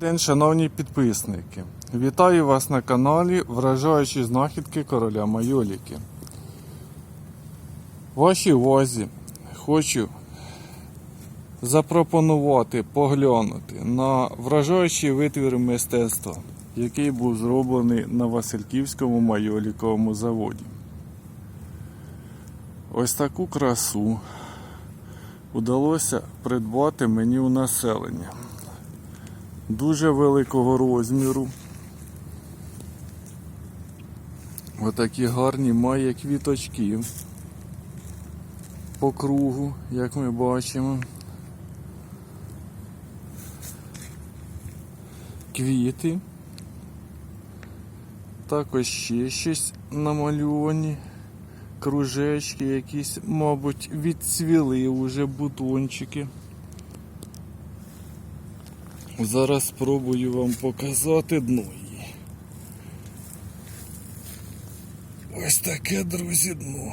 День, шановні підписники, вітаю вас на каналі Вражаючі знахідки короля Майоліки. Вашій увазі хочу запропонувати поглянути на вражаючий витвір мистецтва, який був зроблений на Васильківському майоліковому заводі. Ось таку красу удалося придбати мені у населення дуже великого розміру. Отакі гарні має квіточки по кругу, як ми бачимо. Квіти. Також ще щось намальовані. Кружечки якісь, мабуть, відцвіли уже бутончики. Зараз спробую вам показати дно її. Ось таке, друзі, дно.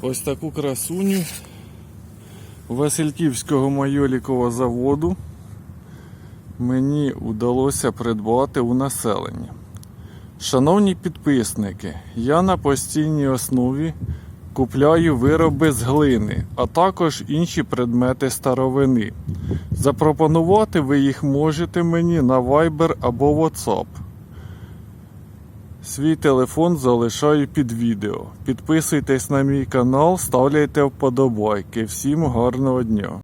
Ось таку красуню Васильківського майолікового заводу мені вдалося придбати у населення. Шановні підписники, я на постійній основі купляю вироби з глини, а також інші предмети старовини. Запропонувати ви їх можете мені на Viber або WhatsApp. Свій телефон залишаю під відео. Підписуйтесь на мій канал, ставляйте вподобайки. Всім гарного дня!